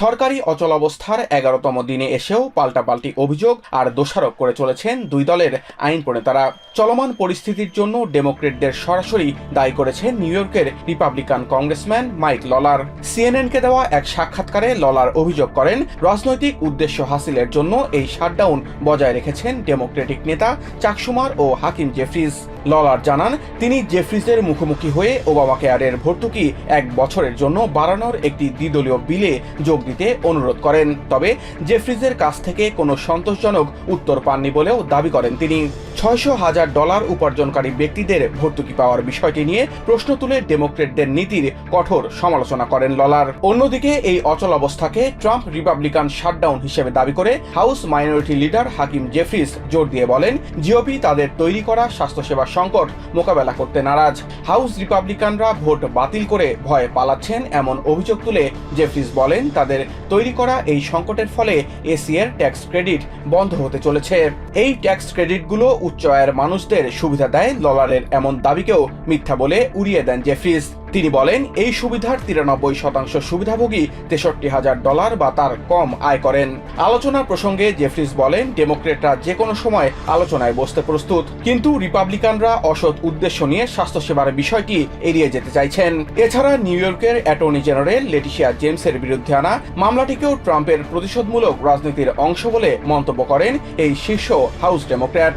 সরকারি অচলাবস্থার এগারোতম দিনে এসেও পাল্টাপাল্টি অভিযোগ আর দোষারোপ করে চলেছেন দুই দলের আইন প্রণেতারা। চলমান পরিস্থিতির জন্য ডেমোক্রেটদের সরাসরি দায়ী করেছেন নিউ ইয়র্কের রিপাবলিকান কংগ্রেসম্যান মাইক ললার। সিএনএনকে দেওয়া এক সাক্ষাৎকারে ললার অভিযোগ করেন, রাজনৈতিক উদ্দেশ্য হাসিলের জন্য এই শাটডাউন বজায় রেখেছেন ডেমোক্রেটিক নেতা চাকসুমার ও হাকিম জেফ্রিজ। ললার জানান, তিনি জেফ্রিজের মুখোমুখি হয়ে ওবামা কেয়ারের ভর্তুকি এক বছরের জন্য বাড়ানোর একটি দ্বিদলীয় বিলে যোগ দিতে অনুরোধ করেন। তবে জেফ্রিজের কাছ থেকে কোনো সন্তোষজনক উত্তর পাননি বলেও দাবি করেন তিনি। ছয়শো হাজার ডলার উপার্জনকারী ব্যক্তিদের ভর্তুকি পাওয়ার বিষয়টি নিয়ে প্রশ্ন তুলে ডেমোক্রেটদের নীতির কঠোর সমালোচনা করেন ললার। অন্যদিকে এই অচল অবস্থাকে ট্রাম্প রিপাবলিকান শাটডাউন হিসেবে দাবি করে house minority leader Hakeem Jeffries জোর দিয়ে বলেন, জিওপি তাদের তৈরি করা স্বাস্থ্যসেবা সংকট মোকাবেলা করতে নারাজ। হাউস রিপাবলিকানরা ভোট বাতিল করে ভয়ে পালাচ্ছেন, এমন অভিযোগ তুলে জেফ্রিস বলেন, তাদের তৈরি করা এই সংকটের ফলে এসিএর ট্যাক্স ক্রেডিট বন্ধ হতে চলেছে। এই ট্যাক্স ক্রেডিটগুলো উচ্চ আয়ের মানুষদের সুবিধা দেয় ডলারের এমন দাবিকেও মিথ্যা বলে উড়িয়ে দেন জেফ্রিস। তিনি বলেন, এই সুবিধার তিরানব্বই শতাংশ সুবিধাভোগী তেষট্টি হাজার ডলার বা তার কম আয় করেন। আলোচনা প্রসঙ্গে জেফ্রিস বলেন, ডেমোক্রেটরা যে কোনো সময় আলোচনায় বসতে প্রস্তুত, কিন্তু রিপাবলিকানরা অসৎ উদ্দেশ্য নিয়ে স্বাস্থ্যসেবার বিষয়টি এড়িয়ে যেতে চাইছেন। এছাড়া নিউ ইয়র্কের অ্যাটর্নি জেনারেল লেটিশিয়া জেমসের বিরুদ্ধে আনা মামলাটিকেও ট্রাম্পের প্রতিশোধমূলক রাজনীতির অংশ বলে মন্তব্য করেন এই শীর্ষ house Democrat.